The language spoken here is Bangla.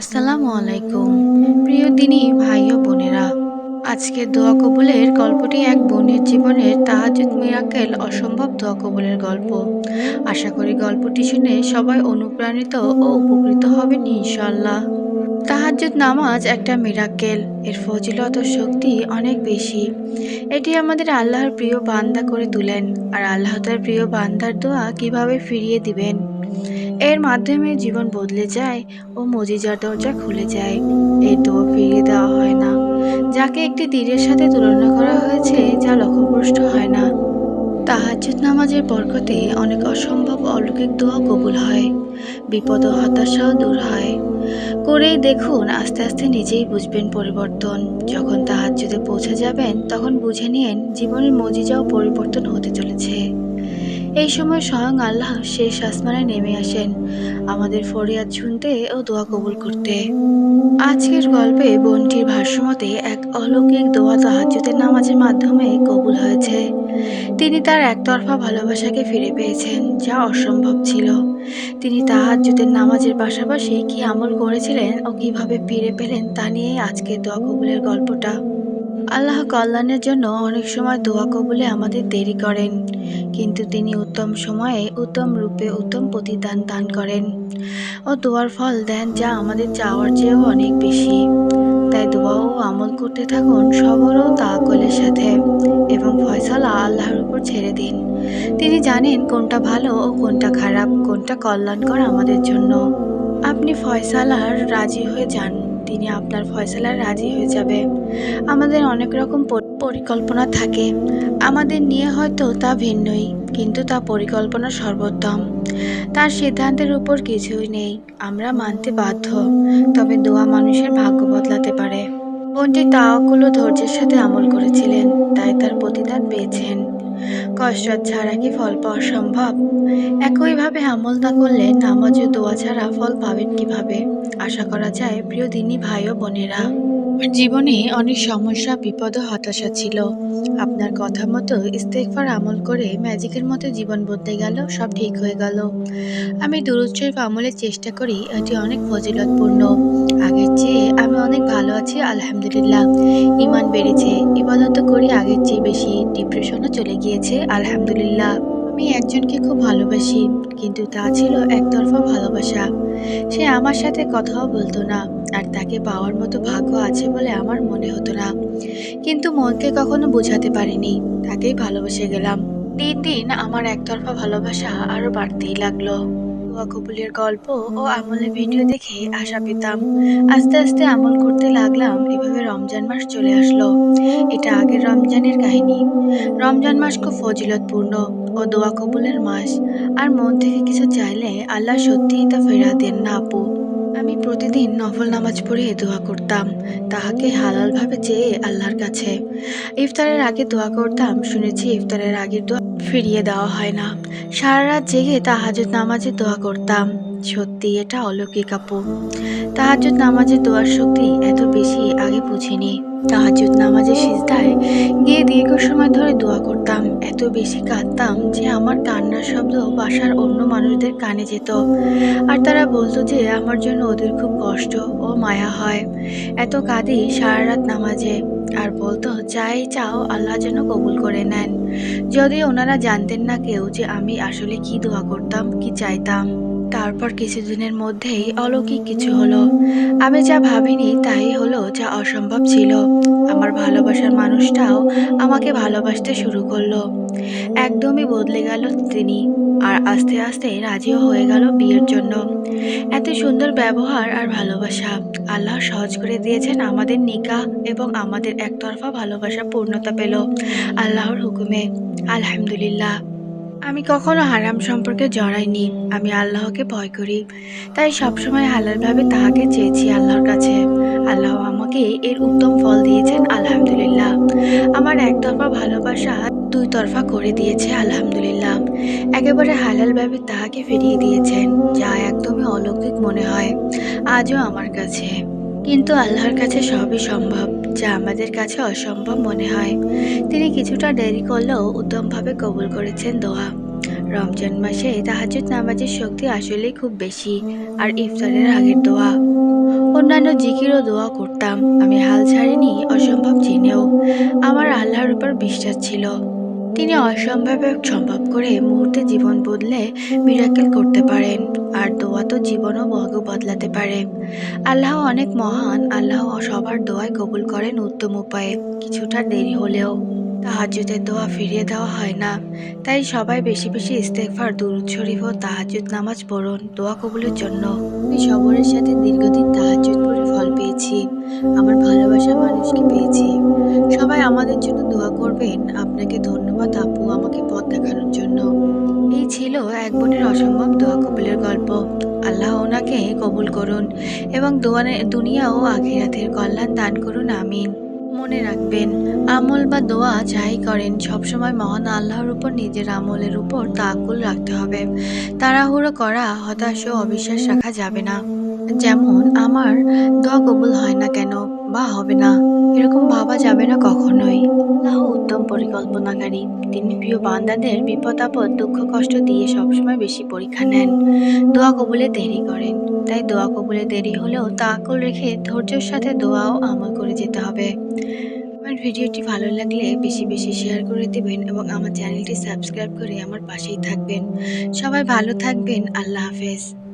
আসসালামু আলাইকুম, প্রিয় দিনী ভাই ও বোনেরা। আজকের দোয়া কবুলের গল্পটি এক বোনের জীবনের তাহাজুদ মিরাকেল অসম্ভব দোয়া কবুলের গল্প। আশা করি গল্পটি শুনে সবাই অনুপ্রাণিত ও উপকৃত হবেন ইনশাল্লাহ তাহাজ্জুদ নামাজ একটা মিরাক্কেল এর ফজিলত ও শক্তি অনেক বেশি। এটি আমাদের আল্লাহর প্রিয় বান্দা করে তুলেন, আর আল্লাহ তার প্রিয় বান্দার দোয়া কীভাবে ফিরিয়ে দিবেন? এর মাধ্যমে জীবন বদলে যায় ও মজিজার দরজা খুলে যায়। এই দোয়া ফিরিয়ে দেওয়া হয় না। যাকে একটি তীরের সাথে তুলনা করা হয়েছে, যা লক্ষ্যভ্রষ্ট হয় না। তাহাজ্জুদ নামাজের বরকতে অনেক অসম্ভব অলৌকিক দোয়া কবুল হয়, বিপদ ও হতাশাও দূর হয়। করেই দেখুন, আস্তে আস্তে নিজেই বুঝবেন পরিবর্তন। যখন তাহাজ্জুদে পৌঁছে যাবেন, তখন বুঝে নিন, জীবনের মজিজাও পরিবর্তন হতে চলেছে। এই সময় স্বয়ং আল্লাহ শেষ আসমানে নেমে আসেন। আমাদের ফরিয়াদ শুনতে ও দোয়া কবুল করতে। আজকের গল্পে বোনটির ভাষ্যমতে এক অলৌকিক দোয়া তাহাজ্জুদের নামাজের মাধ্যমে কবুল হয়েছে। তিনি তার একতরফা ভালোবাসাকে ফিরে পেয়েছেন, যা অসম্ভব ছিল। তিনি তাহাজ্জুদের নামাজের পাশাপাশি কি আমল করেছিলেন ও কীভাবে ফিরে পেলেন তা নিয়ে আজকের দোয়া কবুলের গল্পটা। আল্লাহ কল্যাণের জন্য অনেক সময় দোয়া কবুলে আমাদের দেরি করেন। কিন্তু তিনি উত্তম সময়ে উত্তম রূপে উত্তম প্রতিদান দান করেন ও দোয়ার ফল দেন যা আমাদের চাওয়ার চেয়েও অনেক বেশি। তাই দোয়া ও আমল করতে থাকুন সবর ও তাকলের সাথে এবং ফয়সালা আল্লাহর উপর ছেড়ে দিন। তিনি জানেন কোনটা ভালো ও কোনটা খারাপ, কোনটা কল্যাণকর আমাদের জন্য। আপনি ফয়সালার রাজি হয়ে যান। তিনি আপনার ফয়সালার রাজি হয়ে যাবে। আমাদের অনেক রকম পরিকল্পনা থাকে। আমাদের নিয়ে হয়তো তা ভিন্নই, কিন্তু তা পরিকল্পনা সর্বোত্তম। তার সিদ্ধান্তের উপর কিছুই নেই। আমরা মানতে বাধ্য। তবে দোয়া মানুষের ভাগ্য বদলাতে পারে। বোনটি তাওয়াক্কুল ধৈর্যের সাথে আমল করেছিলেন, তাই তার প্রতিদান পেয়েছেন। কষ্ট ছাড়া কি ফল পাওয়া সম্ভব? একইভাবে আমল না করলে নামাজ ও দোয়া ছাড়া ফল পাবেন কীভাবে? আশা করা যায়, প্রিয় দিনী ভাই ও বোনেরা। আমার জীবনে অনেক সমস্যা, বিপদ হতাশা ছিল। আপনার কথা মতো ইস্তেকফার আমল করে ম্যাজিকের মতো জীবন বদলে গেল, সব ঠিক হয়ে গেল। আমি দুরুৎসব আমলের চেষ্টা করি, এটি অনেক ফজিলতপূর্ণ। আগের চেয়ে আমি অনেক ভালো আছি, আলহামদুলিল্লাহ। ইমান বেড়েছে, ইবাদত করি আগের চেয়ে বেশি, ডিপ্রেশনও চলে গিয়েছে, আলহামদুলিল্লাহ। আমি একজনকে খুব ভালোবাসি, কিন্তু তা ছিল একতরফা ভালোবাসা। সে আমার সাথে কথাও বলতো না, আর তাকে পাওয়ার মতো ভাগ্য আছে বলে আমার মনে হতো না। কিন্তু মনকে কখনো বোঝাতে পারিনি, তাকেই ভালোবেসে গেলাম। দিন দিন আমার একতরফা ভালোবাসা আরও বাড়তেই লাগল। কবুলের গল্প ও আমলের ভিডিও দেখে আশা পেতাম, আস্তে আস্তে আমল করতে লাগলাম, এভাবে রমজান মাস চলে আসলো। এটা আগের রমজানের কাহিনী। রমজান মাস খুব ফজিলতপূর্ণ। ও দোয়া কবুলের মাস। আর মন থেকে কিছু চাইলে আল্লাহ সত্যিই তা ফেরা দেন না, আপু। আমি প্রতিদিন নফল নামাজ পড়ে দোয়া করতাম, তাহাকে হালালভাবে চেয়ে আল্লাহর কাছে। ইফতারের আগে দোয়া করতাম, শুনেছি ইফতারের আগের দোয়া ফিরিয়ে দেওয়া হয় না। সারা রাত জেগে তাহাজুদ নামাজে দোয়া করতাম। সত্যি এটা অলৌকিক আপু। তাহাজুদ নামাজের দোয়ার শক্তি এত বেশি আগে বুঝিনি। তাহাজুদ নামাজের সিজদায় গিয়ে দীর্ঘ সময় ধরে দোয়া করতাম। এত বেশি কাঁদতাম যে আমার কান্নার শব্দ বাসার অন্য মানুষদের কানে যেত। আর তারা বলতো যে আমার জন্য ওদের খুব কষ্ট ও মায়া হয়। এত কাঁদি সারা রাত নামাজে। আর বলতো যাই চাও, আল্লাহ যেন কবুল করে নেন। যদি ওনারা জানতেন না কেউ যে আমি আসলে কি দোয়া করতাম, কি চাইতাম। তারপর কিছুদিনের মধ্যেই অলৌকিক কিছু হলো। আমি যা ভাবিনি তাই হলো যা অসম্ভব ছিল। আমার ভালোবাসার মানুষটাও আমাকে ভালোবাসতে শুরু করল। একদমই বদলে গেল তিনি। আর আস্তে আস্তে রাজিও হয়ে গেল বিয়ের জন্য। এত সুন্দর ব্যবহার আর ভালোবাসা। আল্লাহ সহজ করে দিয়েছেন আমাদের নিকা এবং আমাদের একতরফা ভালোবাসা পূর্ণতা পেল আল্লাহর হুকুমে। আলহামদুলিল্লাহ। আমি কখনো হারাম সম্পর্কে জড়াইনি। আমি আল্লাহকে ভয় করি। তাই সবসময় হালালভাবে তাহাকে চেয়েছি আল্লাহর কাছে। আল্লাহ আমাকে এর উত্তম ফল দিয়েছেন, আলহামদুলিল্লাহ। আমার একতরফা ভালোবাসা দুই তরফা করে দিয়েছে, আলহামদুলিল্লাহ। একেবারে হালালভাবে তাহাকে ফিরিয়ে দিয়েছেন, যা একদমই অলৌকিক মনে হয়, আজও আমার কাছে। কিন্তু আল্লাহর কাছে সবই সম্ভব, যা আমাদের কাছে অসম্ভব মনে হয়। তিনি কিছুটা দেরি করলেও উত্তমভাবে কবুল করেছেন দোয়া। রমজান মাসে তাহাজুদ নামাজের শক্তি আসলেই খুব বেশি, আর ইফতারের আগের দোয়া। অন্যান্য জিকিরও দোয়া করতাম, আমি হাল ছাড়িনি, অসম্ভব জেনেও। আমার আল্লাহর উপর বিশ্বাস ছিল। তিনি অসম্ভব সম্ভব করে মুহূর্তে জীবন বদলে মিরাকেল করতে পারেন, আর দোয়া তো জীবনও বগ বদলাতে পারে। আল্লাহ অনেক মহান, আল্লাহ সবার দোয়ায় কবুল করেন উত্তম উপায়ে, কিছুটা দেরি হলেও। তাহাজ্জুদের দোয়া ফিরিয়ে দেওয়া হয় না। তাই সবাই বেশি বেশি ইস্তেগফার, দুরুদ শরীফ ও তাহাজ্জুদ নামাজ পড়ুন দোয়া কবুলের জন্য। আমি সবরের সাথে দীর্ঘদিন তাহাজ্জুদ পড়ে ফল পেয়েছি। আমার ভালোবাসার মানুষকে পেয়েছি। সবাই আমাদের জন্য দোয়া করবেন। আপনাকে ধন্যবাদ আপু আমাকে পথ দেখানোর জন্য। এই ছিল এক বোনের অসম্ভব দোয়া কবুলের গল্প। আল্লাহ ওনাকে কবুল করুন এবং দোয়ানে দুনিয়া ও আখিরাতের কল্যাণ দান করুন, আমিন। মনে রাখবেন, আমল বা দোয়া যাই করেন, সবসময় মহান আল্লাহর উপর নিজের আমলের উপর তাকুল রাখতে হবে। তাড়াহুড়ো করা, হতাশ ও অবিশ্বাস রাখা যাবে না। যেমন, আমার দোয়া কবুল হয় না কেন? বা হবে না। এরকম ভাবা যাবে না কখনোই। আল্লাহ উত্তম পরিকল্পনাকারী। তিনি প্রিয় বান্দাদের বিপদ আপদ দুঃখ, কষ্ট দিয়ে সবসময় বেশি পরীক্ষা নেন। দোয়া কবুলে দেরি করেন। তাই দোয়া কবুলে দেরি হলেও তাকুল রেখে ধৈর্যের সাথে দোয়াও আমল করে যেতে হবে। আমার ভিডিওটি ভালো লাগলে বেশি বেশি শেয়ার করে দেবেন এবং আমার চ্যানেলটি সাবস্ক্রাইব করে আমার পাশেই থাকবেন। সবাই ভালো থাকবেন। আল্লাহ হাফেজ।